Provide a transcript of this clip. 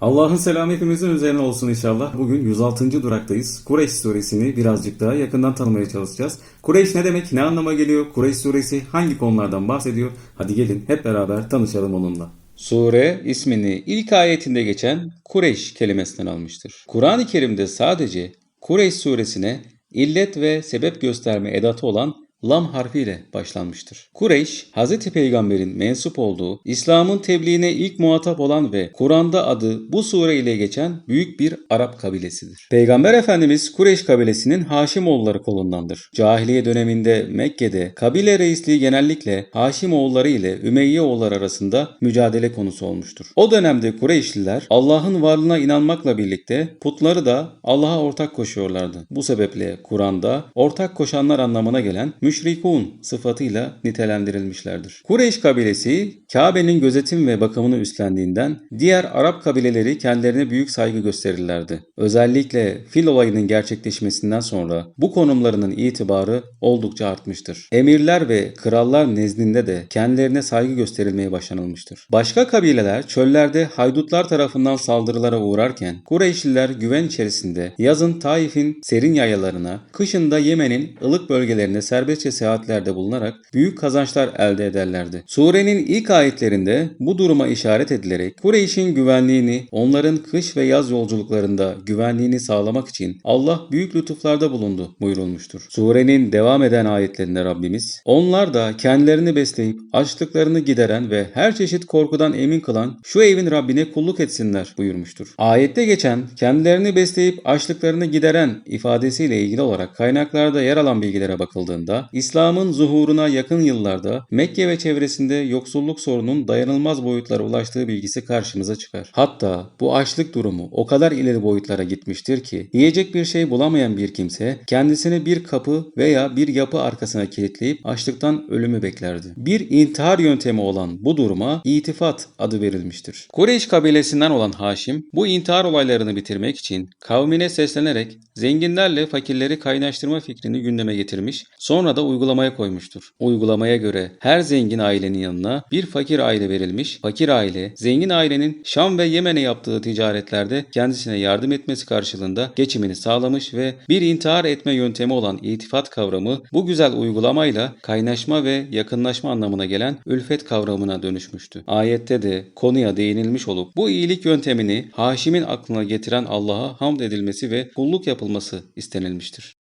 Allah'ın selamı hepimizin üzerine olsun inşallah. Bugün 106. duraktayız. Kureyş suresini birazcık daha yakından tanımaya çalışacağız. Kureyş ne demek, ne anlama geliyor? Kureyş suresi hangi konulardan bahsediyor? Hadi gelin hep beraber tanışalım onunla. Sure ismini ilk ayetinde geçen Kureyş kelimesinden almıştır. Kur'an-ı Kerim'de sadece Kureyş suresine illet ve sebep gösterme edatı olan lam harfiyle başlanmıştır. Kureyş, Hz. Peygamber'in mensup olduğu, İslam'ın tebliğine ilk muhatap olan ve Kur'an'da adı bu sure ile geçen büyük bir Arap kabilesidir. Peygamber Efendimiz Kureyş kabilesinin Haşimoğulları kolundandır. Cahiliye döneminde Mekke'de kabile reisliği genellikle Haşimoğulları ile Ümeyyeoğulları arasında mücadele konusu olmuştur. O dönemde Kureyşliler Allah'ın varlığına inanmakla birlikte putları da Allah'a ortak koşuyorlardı. Bu sebeple Kur'an'da ortak koşanlar anlamına gelen müşrikun sıfatıyla nitelendirilmişlerdir. Kureyş kabilesi Kabe'nin gözetim ve bakımını üstlendiğinden diğer Arap kabileleri kendilerine büyük saygı gösterirlerdi. Özellikle fil olayının gerçekleşmesinden sonra bu konumlarının itibarı oldukça artmıştır. Emirler ve krallar nezdinde de kendilerine saygı gösterilmeye başlanılmıştır. Başka kabileler çöllerde haydutlar tarafından saldırılara uğrarken Kureyşliler güven içerisinde yazın Taif'in serin yayalarına, kışın da Yemen'in ılık bölgelerine serbestçe seyahatlerde bulunarak büyük kazançlar elde ederlerdi. Surenin ilk ayetlerinde bu duruma işaret edilerek Kureyş'in güvenliğini, onların kış ve yaz yolculuklarında güvenliğini sağlamak için Allah büyük lütuflarda bulundu buyurulmuştur. Surenin devam eden ayetlerinde Rabbimiz, onlar da kendilerini besleyip açlıklarını gideren ve her çeşit korkudan emin kılan şu evin Rabbine kulluk etsinler buyurmuştur. Ayette geçen kendilerini besleyip açlıklarını gideren ifadesiyle ilgili olarak kaynaklarda yer alan bilgilere bakıldığında İslam'ın zuhuruna yakın yıllarda Mekke ve çevresinde yoksulluk sorunun dayanılmaz boyutlara ulaştığı bilgisi karşımıza çıkar. Hatta bu açlık durumu o kadar ileri boyutlara gitmiştir ki yiyecek bir şey bulamayan bir kimse kendisini bir kapı veya bir yapı arkasına kilitleyip açlıktan ölümü beklerdi. Bir intihar yöntemi olan bu duruma itifat adı verilmiştir. Kureyş kabilesinden olan Haşim bu intihar olaylarını bitirmek için kavmine seslenerek zenginlerle fakirleri kaynaştırma fikrini gündeme getirmiş, sonra da uygulamaya koymuştur. Uygulamaya göre her zengin ailenin yanına bir fakir aile verilmiş, fakir aile zengin ailenin Şam ve Yemen'e yaptığı ticaretlerde kendisine yardım etmesi karşılığında geçimini sağlamış ve bir intihar etme yöntemi olan itifat kavramı bu güzel uygulamayla kaynaşma ve yakınlaşma anlamına gelen ülfet kavramına dönüşmüştü. Ayette de konuya değinilmiş olup bu iyilik yöntemini Haşim'in aklına getiren Allah'a hamd edilmesi ve kulluk yapılması istenilmiştir.